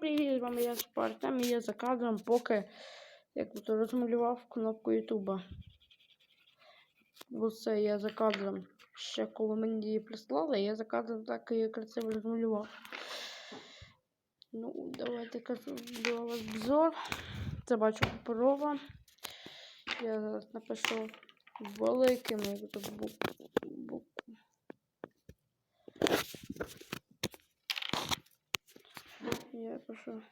привіт, з вами я Спартем і я за кадром, поки як то розмалював кнопку Ютуба. Оце я за кадром. Ще коли мені її прислали, я за кадром так і красиво розмалював. Ну, давайте зроблю вас обзор. Це бачу паперова. Я зараз напишу великими тут буквами. Я пишу. Ну,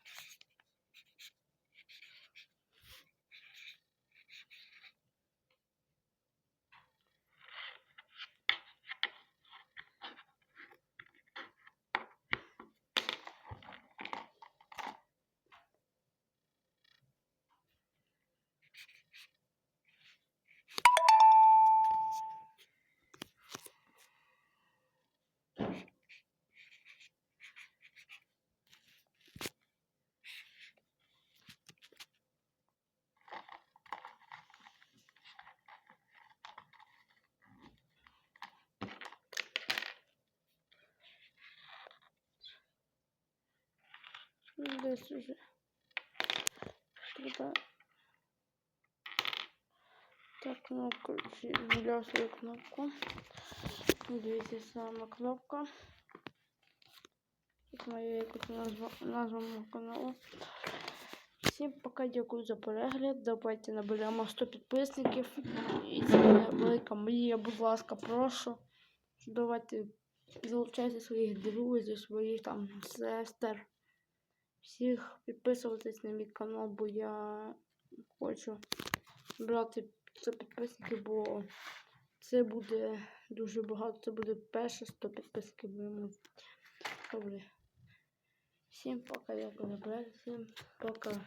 Десь уже. Треба. Так, кнопку. Взяв свою кнопку. Дивіться саме кнопка. Тут моя якусь назва, назва мого каналу. Всім пока дякую за перегляд. Давайте наберемо 100 підписників. І це велика мрія, будь ласка, прошу. Давайте залучайте своїх друзів, своїх там сестер. Всіх підписуватись на мій канал, бо я хочу брати 100 підписників, бо це буде дуже багато. Це буде перше 100 підписників. Добре. Всім пока, я всім пока.